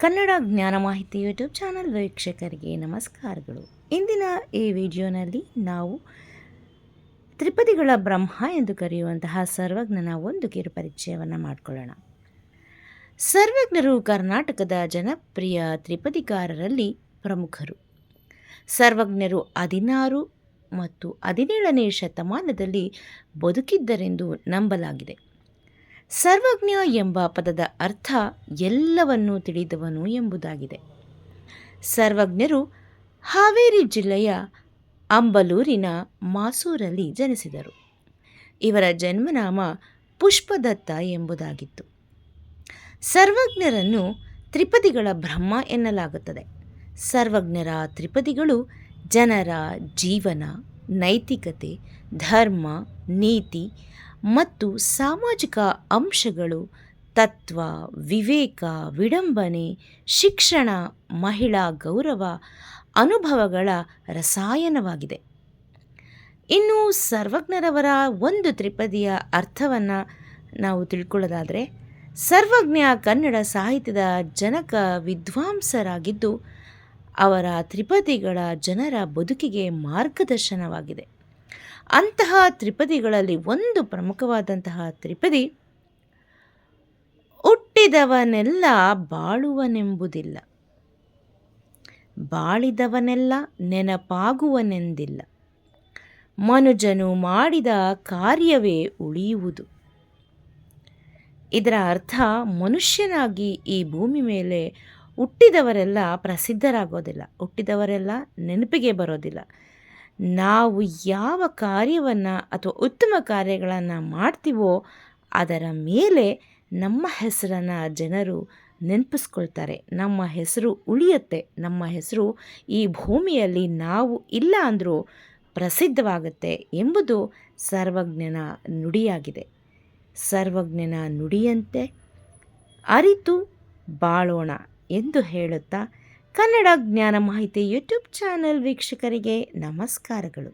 ಕನ್ನಡ ಜ್ಞಾನ ಮಾಹಿತಿ YouTube channel ವೀಕ್ಷಕರಿಗೆ ನಮಸ್ಕಾರಗಳು. ಇಂದಿನ ಈ ವಿಡಿಯೋನಲ್ಲಿ ನಾವು ತ್ರಿಪದಿಗಳ ಬ್ರಹ್ಮ ಎಂದು ಕರೆಯುವಂತಹ ಸರ್ವಜ್ಞನ ಒಂದು ಕಿರು ಪರಿಚಯವನ್ನು ಮಾಡಿಕೊಳ್ಳೋಣ. ಸರ್ವಜ್ಞರು ಕರ್ನಾಟಕದ ಜನಪ್ರಿಯ ತ್ರಿಪದಿಕಾರರಲ್ಲಿ ಪ್ರಮುಖರು. ಸರ್ವಜ್ಞರು ಹದಿನಾರು ಮತ್ತು ಹದಿನೇಳನೇ ಶತಮಾನದಲ್ಲಿ ಬದುಕಿದ್ದರೆಂದು ನಂಬಲಾಗಿದೆ. ಸರ್ವಜ್ಞ ಎಂಬ ಪದದ ಅರ್ಥ ಎಲ್ಲವನ್ನೂ ತಿಳಿದವನು ಎಂಬುದಾಗಿದೆ. ಸರ್ವಜ್ಞರು ಹಾವೇರಿ ಜಿಲ್ಲೆಯ ಅಂಬಲೂರಿನ ಮಾಸೂರಲ್ಲಿ ಜನಿಸಿದರು. ಇವರ ಜನ್ಮನಾಮ ಪುಷ್ಪದತ್ತ ಎಂಬುದಾಗಿತ್ತು. ಸರ್ವಜ್ಞರನ್ನು ತ್ರಿಪದಿಗಳ ಬ್ರಹ್ಮ ಎನ್ನಲಾಗುತ್ತದೆ. ಸರ್ವಜ್ಞರ ತ್ರಿಪದಿಗಳು ಜನರ ಜೀವನ, ನೈತಿಕತೆ, ಧರ್ಮ, ನೀತಿ ಮತ್ತು ಸಾಮಾಜಿಕ ಅಂಶಗಳು ತತ್ವ, ವಿವೇಕ, ವಿಡಂಬನೆ, ಶಿಕ್ಷಣ, ಮಹಿಳಾ ಗೌರವ, ಅನುಭವಗಳ ರಸಾಯನವಾಗಿದೆ. ಇನ್ನು ಸರ್ವಜ್ಞರವರ ಒಂದು ತ್ರಿಪದಿಯ ಅರ್ಥವನ್ನು ನಾವು ತಿಳ್ಕೊಳ್ಳೋದಾದರೆ, ಸರ್ವಜ್ಞ ಕನ್ನಡ ಸಾಹಿತ್ಯದ ಜನಕ ವಿದ್ವಾಂಸರಾಗಿದ್ದು ಅವರ ತ್ರಿಪದಿಗಳ ಜನರ ಬದುಕಿಗೆ ಮಾರ್ಗದರ್ಶನವಾಗಿದೆ. ಅಂತಹ ತ್ರಿಪದಿಗಳಲ್ಲಿ ಒಂದು ಪ್ರಮುಖವಾದಂತಹ ತ್ರಿಪದಿ ಹುಟ್ಟಿದವನೆಲ್ಲ ಬಾಳುವನೆಂಬುದಿಲ್ಲ. ಬಾಳಿದವನೆಲ್ಲ ನೆನಪಾಗುವನೆಂದಿಲ್ಲ. ಮನುಜನು ಮಾಡಿದ ಕಾರ್ಯವೇ ಉಳಿಯುವುದು. ಇದರ ಅರ್ಥ ಮನುಷ್ಯನಾಗಿ ಈ ಭೂಮಿ ಮೇಲೆ ಹುಟ್ಟಿದವರೆಲ್ಲ ಪ್ರಸಿದ್ಧರಾಗೋದಿಲ್ಲ. ಹುಟ್ಟಿದವರೆಲ್ಲ ನೆನಪಿಗೆ ಬರೋದಿಲ್ಲ. ನಾವು ಯಾವ ಕಾರ್ಯವನ್ನು ಅಥವಾ ಉತ್ತಮ ಕಾರ್ಯಗಳನ್ನು ಮಾಡ್ತೀವೋ ಅದರ ಮೇಲೆ ನಮ್ಮ ಹೆಸರನ್ನು ಜನರು ನೆನಪಿಸ್ಕೊಳ್ತಾರೆ. ನಮ್ಮ ಹೆಸರು ಉಳಿಯುತ್ತೆ. ನಮ್ಮ ಹೆಸರು ಈ ಭೂಮಿಯಲ್ಲಿ ನಾವು ಇಲ್ಲ ಅಂದರೂ ಪ್ರಸಿದ್ಧವಾಗುತ್ತೆ ಎಂಬುದು ಸರ್ವಜ್ಞನ ನುಡಿಯಾಗಿದೆ. ಸರ್ವಜ್ಞನ ನುಡಿಯಂತೆ ಅರಿತು ಬಾಳೋಣ ಎಂದು ಹೇಳುತ್ತಾ ಕನ್ನಡ ಜ್ಞಾನ ಮಾಹಿತಿ ಯೂಟ್ಯೂಬ್ ಚಾನೆಲ್ ವೀಕ್ಷಕರಿಗೆ ನಮಸ್ಕಾರಗಳು.